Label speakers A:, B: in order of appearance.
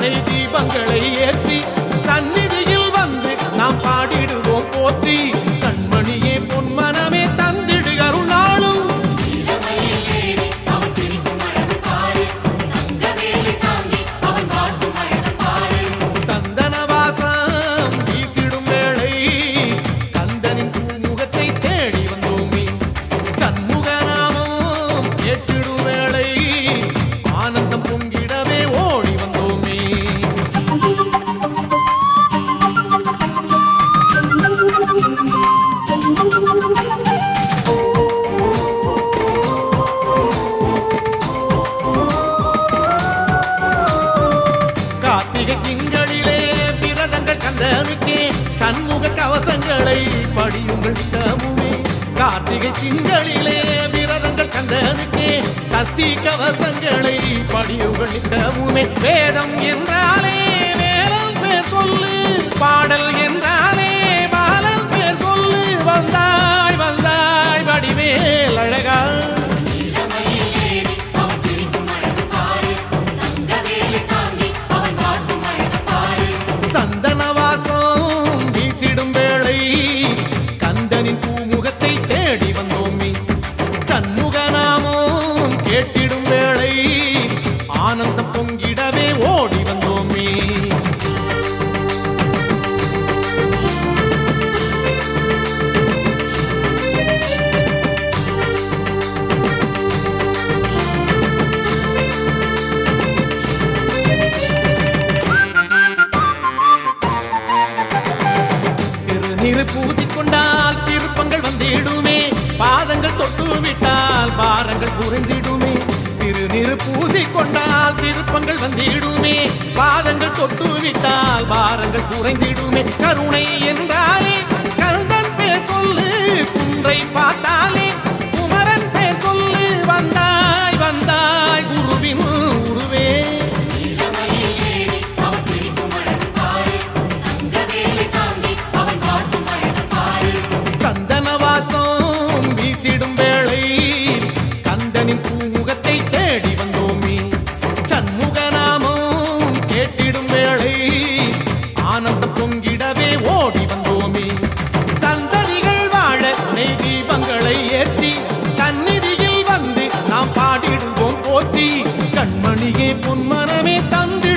A: நெய் தீபங்களை ஏற்றி சந்நிதியில் வந்து நாம் பாடிடுவோம் போற்றி. கண்மணியே பொன்மனமே தந்திடு திங்களிலே விரதங்கள் கந்தனுக்கே சண்முக கவசங்களை படியுங்கள் தமுமே கார்த்திகை திங்களிலே விரதங்கள் கந்தனுக்கே சஷ்டி கவசங்களை படியுங்கள் தமுமே வேதம் என்றாலே வேதம் சொல்லு பாடல் என்றால் கேட்டிடும் வேளை. ஆனந்தம் பொங்கிடவே ஓடி வந்தோமே. திருநீறு பூசிக்கொண்டால் திருப்பங்கள் வந்திடுமே. பாதங்கள் தொட்டு விட்டால் பாரங்கள் குறைந்திடுமே பூசிக்கொண்டால் திருப்பங்கள் வந்திடுமே. பாதங்கள் தொட்டு விட்டால் பாரங்கள் குறைந்திடுமே. கருணை என்றாலே கந்தன் பேர் சொல்லு குன்றை பார்த்தாலே ஆனந்தம் பொங்கிடவே ஓடி வந்தோமே. சந்ததிகள் வாழ நெய் தீபங்களை ஏற்றி சந்நிதியில் வந்து நாம் பாடிடுவோம் போற்றி. கண்மணியே பொன்மனமே தந்து